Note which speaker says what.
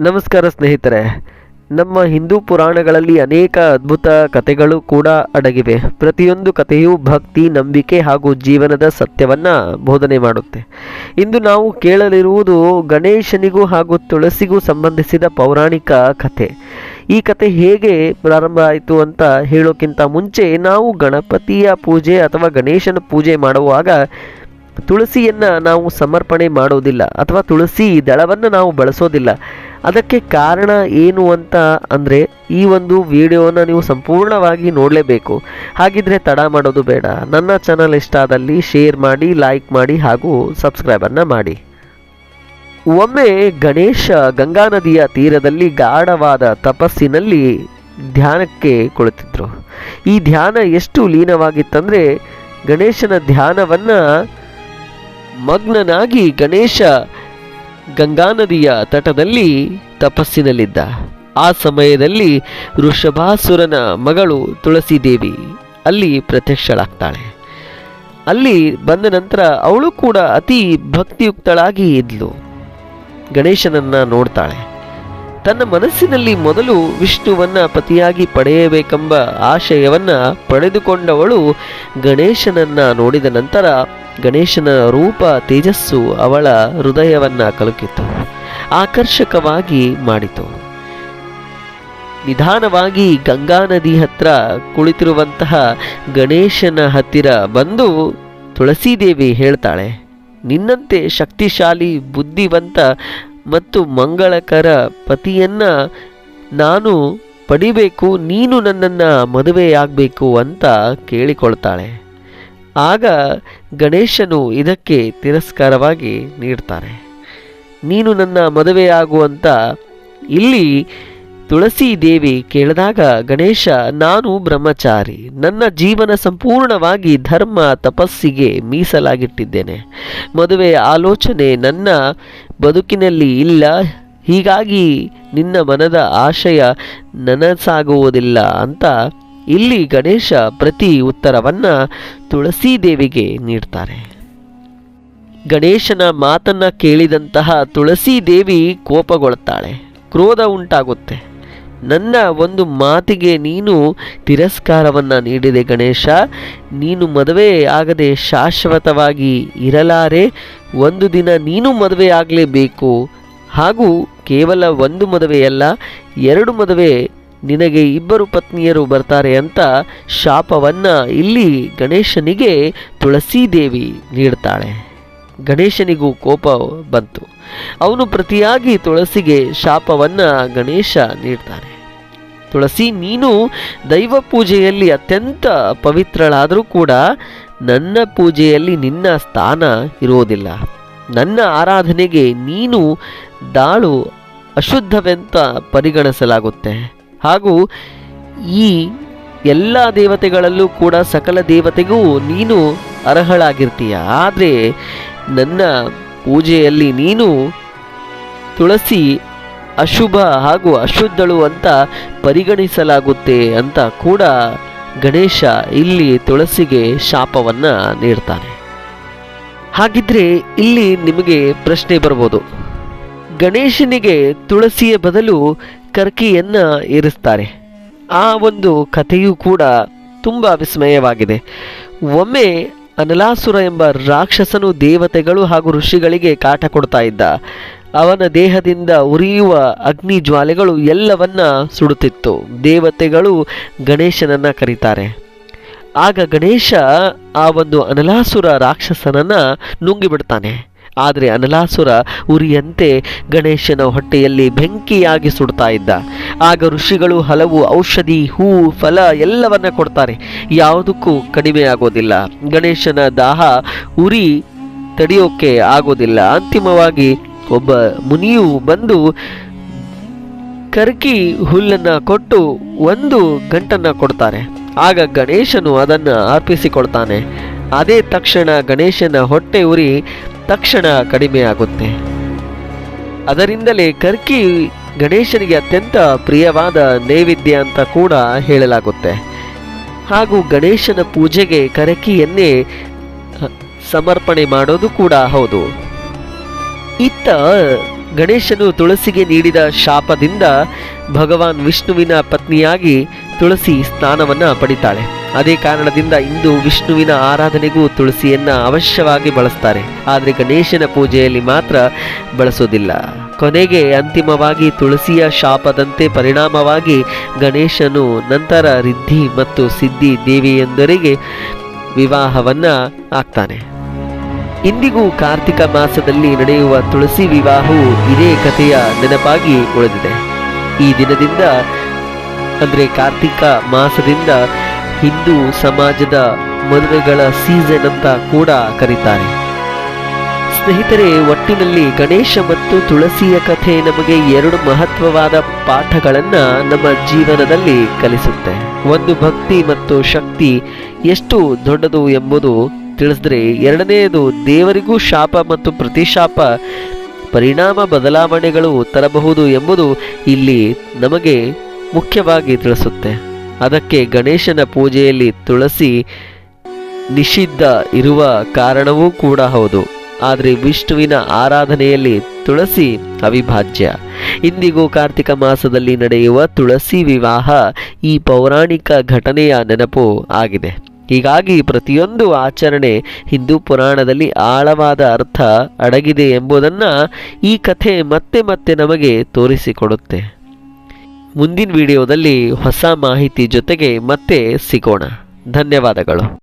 Speaker 1: ನಮಸ್ಕಾರ ಸ್ನೇಹಿತರೆ. ನಮ್ಮ ಹಿಂದೂ ಪುರಾಣಗಳಲ್ಲಿ ಅನೇಕ ಅದ್ಭುತ ಕಥೆಗಳು ಕೂಡ ಅಡಗಿವೆ. ಪ್ರತಿಯೊಂದು ಕಥೆಯೂ ಭಕ್ತಿ, ನಂಬಿಕೆ ಹಾಗೂ ಜೀವನದ ಸತ್ಯವನ್ನ ಬೋಧನೆ ಮಾಡುತ್ತೆ. ಇಂದು ನಾವು ಕೇಳಲಿರುವುದು ಗಣೇಶನಿಗೂ ಹಾಗೂ ತುಳಸಿಗೂ ಸಂಬಂಧಿಸಿದ ಪೌರಾಣಿಕ ಕಥೆ. ಈ ಕತೆ ಹೇಗೆ ಪ್ರಾರಂಭ ಆಯಿತು ಅಂತ ಹೇಳೋಕ್ಕಿಂತ ಮುಂಚೆ ನಾವು ಗಣಪತಿಯ ಪೂಜೆ ಅಥವಾ ಗಣೇಶನ ಪೂಜೆ ಮಾಡುವಾಗ ತುಳಸಿಯನ್ನು ನಾವು ಸಮರ್ಪಣೆ ಮಾಡೋದಿಲ್ಲ ಅಥವಾ ತುಳಸಿ ದಳವನ್ನು ನಾವು ಬಳಸೋದಿಲ್ಲ. ಅದಕ್ಕೆ ಕಾರಣ ಏನು ಅಂತ ಅಂದರೆ ಈ ಒಂದು ವಿಡಿಯೋನ ನೀವು ಸಂಪೂರ್ಣವಾಗಿ ನೋಡಲೇಬೇಕು. ಹಾಗಿದ್ರೆ ತಡ ಮಾಡೋದು ಬೇಡ. ನನ್ನ ಚಾನಲ್ ಇಷ್ಟ ಆದಲ್ಲಿ ಶೇರ್ ಮಾಡಿ ಲೈಕ್ ಮಾಡಿ ಹಾಗೂ ಸಬ್ಸ್ಕ್ರೈಬನ್ನು ಮಾಡಿ. ಒಮ್ಮೆ ಗಣೇಶ ಗಂಗಾ ನದಿಯ ತೀರದಲ್ಲಿ ಗಾಢವಾದ ತಪಸ್ಸಿನಲ್ಲಿ ಧ್ಯಾನಕ್ಕೆ ಕುಳಿತಿದ್ರು. ಈ ಧ್ಯಾನ ಎಷ್ಟು ಲೀನವಾಗಿತ್ತಂದ್ರೆ ಗಣೇಶನ ಧ್ಯಾನವನ್ನ ಮಗ್ನನಾಗಿ ಗಣೇಶ ಗಂಗಾ ನದಿಯ ತಟದಲ್ಲಿ ತಪಸ್ಸಿನಲ್ಲಿದ್ದ. ಆ ಸಮಯದಲ್ಲಿ ವೃಷಭಾಸುರನ ಮಗಳು ತುಳಸಿದೇವಿ ಅಲ್ಲಿ ಪ್ರತ್ಯಕ್ಷಳಾಗ್ತಾಳೆ. ಅಲ್ಲಿ ಬಂದ ನಂತರ ಅವಳು ಕೂಡ ಅತಿ ಭಕ್ತಿಯುಕ್ತಳಾಗಿ ಇದ್ಲು. ಗಣೇಶನನ್ನ ನೋಡ್ತಾಳೆ. ತನ್ನ ಮನಸ್ಸಿನಲ್ಲಿ ಮೊದಲು ವಿಷ್ಣುವನ್ನ ಪತಿಯಾಗಿ ಪಡೆಯಬೇಕೆಂಬ ಆಶಯವನ್ನ ಪಡೆದುಕೊಂಡವಳು ಗಣೇಶನನ್ನ ನೋಡಿದ ನಂತರ ಗಣೇಶನ ರೂಪ, ತೇಜಸ್ಸು ಅವಳ ಹೃದಯವನ್ನ ಕಲುಕಿತು, ಆಕರ್ಷಕವಾಗಿ ಮಾಡಿತು. ನಿಧಾನವಾಗಿ ಗಂಗಾ ನದಿ ಹತ್ರ ಕುಳಿತಿರುವಂತಹ ಗಣೇಶನ ಹತ್ತಿರ ಬಂದು ತುಳಸೀದೇವಿ ಹೇಳ್ತಾಳೆ, ನಿನ್ನಂತೆ ಶಕ್ತಿಶಾಲಿ, ಬುದ್ಧಿವಂತ ಮತ್ತು ಮಂಗಳಕರ ಪತಿಯನ್ನ ನಾನು ಪಡಿಬೇಕು, ನೀನು ನನ್ನನ್ನು ಮದುವೆಯಾಗಬೇಕು ಅಂತ ಕೇಳಿಕೊಳ್ತಾಳೆ. ಆಗ ಗಣೇಶನು ಇದಕ್ಕೆ ತಿರಸ್ಕಾರವಾಗಿ ನೀಡ್ತಾರೆ ನೀನು ನನ್ನ ಮದುವೆಯಾಗುವಂತ ಇಲ್ಲಿ ತುಳಸಿ ದೇವಿ ಕೇಳಿದಾಗ ಗಣೇಶ, ನಾನು ಬ್ರಹ್ಮಚಾರಿ, ನನ್ನ ಜೀವನ ಸಂಪೂರ್ಣವಾಗಿ ಧರ್ಮ ತಪಸ್ಸಿಗೆ ಮೀಸಲಾಗಿಟ್ಟಿದ್ದೇನೆ. ಮದುವೆ ಆಲೋಚನೆ ನನ್ನ ಬದುಕಿನಲ್ಲಿ ಇಲ್ಲ. ಹೀಗಾಗಿ ನಿನ್ನ ಮನದ ಆಶಯ ನನಸಾಗುವುದಿಲ್ಲ ಅಂತ ಇಲ್ಲಿ ಗಣೇಶ ಪ್ರತಿ ಉತ್ತರವನ್ನು ತುಳಸಿ ದೇವಿಗೆ ನೀಡ್ತಾರೆ. ಗಣೇಶನ ಮಾತನ್ನ ಕೇಳಿದಂತಹ ತುಳಸಿ ದೇವಿ ಕೋಪಗೊಳ್ತಾಳೆ ಕ್ರೋಧ ಉಂಟಾಗುತ್ತೆ. ನನ್ನ ಒಂದು ಮಾತಿಗೆ ನೀನು ತಿರಸ್ಕಾರವನ್ನು ನೀಡಿದೆ ಗಣೇಶ. ನೀನು ಮದುವೆ ಆಗದೆ ಶಾಶ್ವತವಾಗಿ ಇರಲಾರೆ. ಒಂದು ದಿನ ನೀನು ಮದುವೆ ಆಗಲೇಬೇಕು. ಹಾಗೂ ಕೇವಲ ಒಂದು ಮದುವೆಯಲ್ಲ, ಎರಡು ಮದುವೆ ನಿನಗೆ ಇಬ್ಬರು ಪತ್ನಿಯರು ಬರ್ತಾರೆ ಅಂತ ಶಾಪವನ್ನ ಇಲ್ಲಿ ಗಣೇಶನಿಗೆ ತುಳಸೀದೇವಿ ನೀಡ್ತಾಳೆ. ಗಣೇಶನಿಗೂ ಕೋಪ ಬಂತು. ಅವನು ಪ್ರತಿಯಾಗಿ ತುಳಸಿಗೆ ಶಾಪವನ್ನ ಗಣೇಶ ನೀಡ್ತಾನೆ. ತುಳಸಿ, ನೀನು ದೈವ ಪೂಜೆಯಲ್ಲಿ ಅತ್ಯಂತ ಪವಿತ್ರಳಾದರೂ ಕೂಡ ನನ್ನ ಪೂಜೆಯಲ್ಲಿ ನಿನ್ನ ಸ್ಥಾನ ಇರೋದಿಲ್ಲ ನನ್ನ ಆರಾಧನೆಗೆ ನೀನು ದಾಳು ಅಶುದ್ಧವೆಂತ ಪರಿಗಣಿಸಲಾಗುತ್ತೆ. ಹಾಗೂ ಈ ಎಲ್ಲ ದೇವತೆಗಳಲ್ಲೂ ಕೂಡ ಸಕಲ ದೇವತೆಗೂ ನೀನು ಅರ್ಹಳಾಗಿರ್ತೀಯ. ಆದರೆ ನನ್ನ ಪೂಜೆಯಲ್ಲಿ ನೀನು ತುಳಸಿ ಅಶುಭ ಹಾಗೂ ಅಶುದ್ಧಳು ಅಂತ ಪರಿಗಣಿಸಲಾಗುತ್ತೆ ಅಂತ ಕೂಡ ಗಣೇಶ ಇಲ್ಲಿ ತುಳಸಿಗೆ ಶಾಪವನ್ನ ನೀಡ್ತಾನೆ. ಹಾಗಿದ್ರೆ ಇಲ್ಲಿ ನಿಮಗೆ ಪ್ರಶ್ನೆ ಬರ್ಬೋದು. ಗಣೇಶನಿಗೆ ತುಳಸಿಯ ಬದಲು ಕರ್ಕಿಯನ್ನ ಇರಿಸ್ತಾರೆ ಆ ಒಂದು ಕಥೆಯೂ ಕೂಡ ತುಂಬ ವಿಸ್ಮಯವಾಗಿದೆ. ಒಮ್ಮೆ ಅನಲಾಸುರ ಎಂಬ ರಾಕ್ಷಸನು ದೇವತೆಗಳು ಹಾಗೂ ಋಷಿಗಳಿಗೆ ಕಾಟ ಕೊಡ್ತಾ ಇದ್ದ. ಅವನ ದೇಹದಿಂದ ಉರಿಯುವ ಅಗ್ನಿ ಜ್ವಾಲೆಗಳು ಎಲ್ಲವನ್ನ ಸುಡುತ್ತಿತ್ತು. ದೇವತೆಗಳು ಗಣೇಶನನ್ನ ಕರೀತಾರೆ. ಆಗ ಗಣೇಶ ಆ ಒಂದು ಅನಲಾಸುರ ರಾಕ್ಷಸನನ್ನ ನುಂಗಿಬಿಡ್ತಾನೆ. ಆದರೆ ಅನಲಾಸುರ ಉರಿಯಂತೆ ಗಣೇಶನ ಹೊಟ್ಟೆಯಲ್ಲಿ ಬೆಂಕಿಯಾಗಿ ಸುಡ್ತಾ ಇದ್ದ. ಆಗ ಋಷಿಗಳು ಹಲವು ಔಷಧಿ, ಹೂ, ಫಲ ಎಲ್ಲವನ್ನ ಕೊಡ್ತಾರೆ. ಯಾವುದಕ್ಕೂ ಕಡಿಮೆ ಆಗೋದಿಲ್ಲ. ಗಣೇಶನ ದಾಹ ಉರಿ ತಡಿಯೋಕೆ ಆಗೋದಿಲ್ಲ. ಅಂತಿಮವಾಗಿ ಒಬ್ಬ ಮುನಿಯು ಬಂದು ಕರ್ಕಿ ಹುಲ್ಲನ್ನು ಕೊಟ್ಟು ಒಂದು ಗಂಟನ್ನ ಕೊಡ್ತಾರೆ. ಆಗ ಗಣೇಶನು ಅದನ್ನು ಅರ್ಪಿಸಿಕೊಡ್ತಾನೆ ಅದೇ ತಕ್ಷಣ ಗಣೇಶನ ಹೊಟ್ಟೆ ಉರಿ ತಕ್ಷಣ ಕಡಿಮೆಯಾಗುತ್ತೆ ಅದರಿಂದಲೇ ಕರ್ಕಿ ಗಣೇಶನಿಗೆ ಅತ್ಯಂತ ಪ್ರಿಯವಾದ ನೈವೇದ್ಯ ಅಂತ ಕೂಡ ಹೇಳಲಾಗುತ್ತೆ. ಹಾಗೂ ಗಣೇಶನ ಪೂಜೆಗೆ ಕರಕಿಯನ್ನೇ ಸಮರ್ಪಣೆ ಮಾಡೋದು ಕೂಡ ಹೌದು. ಇತ್ತ ಗಣೇಶನು ತುಳಸಿಗೆ ನೀಡಿದ ಶಾಪದಿಂದ ಭಗವಾನ್ ವಿಷ್ಣುವಿನ ಪತ್ನಿಯಾಗಿ ತುಳಸಿ ಸ್ನಾನವನ್ನು ಪಡಿತಾಳೆ. ಅದೇ ಕಾರಣದಿಂದ ಇಂದು ವಿಷ್ಣುವಿನ ಆರಾಧನೆಗೂ ತುಳಸಿಯನ್ನ ಅವಶ್ಯವಾಗಿ ಬಳಸ್ತಾರೆ. ಆದರೆ ಗಣೇಶನ ಪೂಜೆಯಲ್ಲಿ ಮಾತ್ರ ಬಳಸೋದಿಲ್ಲ. ಕೊನೆಗೆ ಅಂತಿಮವಾಗಿ ತುಳಸಿಯ ಶಾಪದಂತೆ ಪರಿಣಾಮವಾಗಿ ಗಣೇಶನು ನಂತರ ರಿದ್ಧಿ ಮತ್ತು ಸಿದ್ಧಿ ದೇವಿಯೊಂದರಿಗೆ ವಿವಾಹವನ್ನ ಆಗ್ತಾನೆ. ಇಂದಿಗೂ ಕಾರ್ತಿಕ ಮಾಸದಲ್ಲಿ ನಡೆಯುವ ತುಳಸಿ ವಿವಾಹವು ಇದೇ ಕಥೆಯ ನೆನಪಾಗಿ ಉಳಿದಿದೆ. ಈ ದಿನದಿಂದ, ಅಂದರೆ ಕಾರ್ತಿಕ ಮಾಸದಿಂದ ಹಿಂದೂ ಸಮಾಜದ ಮದುವೆಗಳ ಸೀಸನ್ ಅಂತ ಕೂಡ ಕರೀತಾರೆ. ಸ್ನೇಹಿತರೆ, ಒಟ್ಟಿನಲ್ಲಿ ಗಣೇಶ ಮತ್ತು ತುಳಸಿಯ ಕಥೆ ನಮಗೆ ಎರಡು ಮಹತ್ವವಾದ ಪಾಠಗಳನ್ನ ನಮ್ಮ ಜೀವನದಲ್ಲಿ ಕಲಿಸುತ್ತೆ. ಒಂದು ಭಕ್ತಿ ಮತ್ತು ಶಕ್ತಿ ಎಷ್ಟು ದೊಡ್ಡದು ಎಂಬುದು ತಿಳಿಸಿದ್ರೆ ಎರಡನೆಯದು ದೇವರಿಗೂ ಶಾಪ ಮತ್ತು ಪ್ರತಿಶಾಪ ಪರಿಣಾಮ ಬದಲಾವಣೆಗಳು ತರಬಹುದು ಎಂಬುದು ಇಲ್ಲಿ ನಮಗೆ ಮುಖ್ಯವಾಗಿ ತಿಳಿಸುತ್ತೆ. ಅದಕ್ಕೆ ಗಣೇಶನ ಪೂಜೆಯಲ್ಲಿ ತುಳಸಿ ನಿಷಿದ್ಧ ಇರುವ ಕಾರಣವೂ ಕೂಡ ಹೌದು. ಆದರೆ ವಿಷ್ಣುವಿನ ಆರಾಧನೆಯಲ್ಲಿ ತುಳಸಿ ಅವಿಭಾಜ್ಯ. ಇಂದಿಗೂ ಕಾರ್ತಿಕ ಮಾಸದಲ್ಲಿ ನಡೆಯುವ ತುಳಸಿ ವಿವಾಹ ಈ ಪೌರಾಣಿಕ ಘಟನೆಯ ನೆನಪು ಆಗಿದೆ. ಹೀಗಾಗಿ ಪ್ರತಿಯೊಂದು ಆಚರಣೆ ಹಿಂದೂ ಪುರಾಣದಲ್ಲಿ ಆಳವಾದ ಅರ್ಥ ಅಡಗಿದೆ ಎಂಬುದನ್ನು ಈ ಕಥೆ ಮತ್ತೆ ಮತ್ತೆ ನಮಗೆ ತೋರಿಸಿಕೊಡುತ್ತೆ. ಮುಂದಿನ ವಿಡಿಯೋದಲ್ಲಿ ಹೊಸ ಮಾಹಿತಿ ಜೊತೆಗೆ ಮತ್ತೆ ಸಿಗೋಣ. ಧನ್ಯವಾದಗಳು.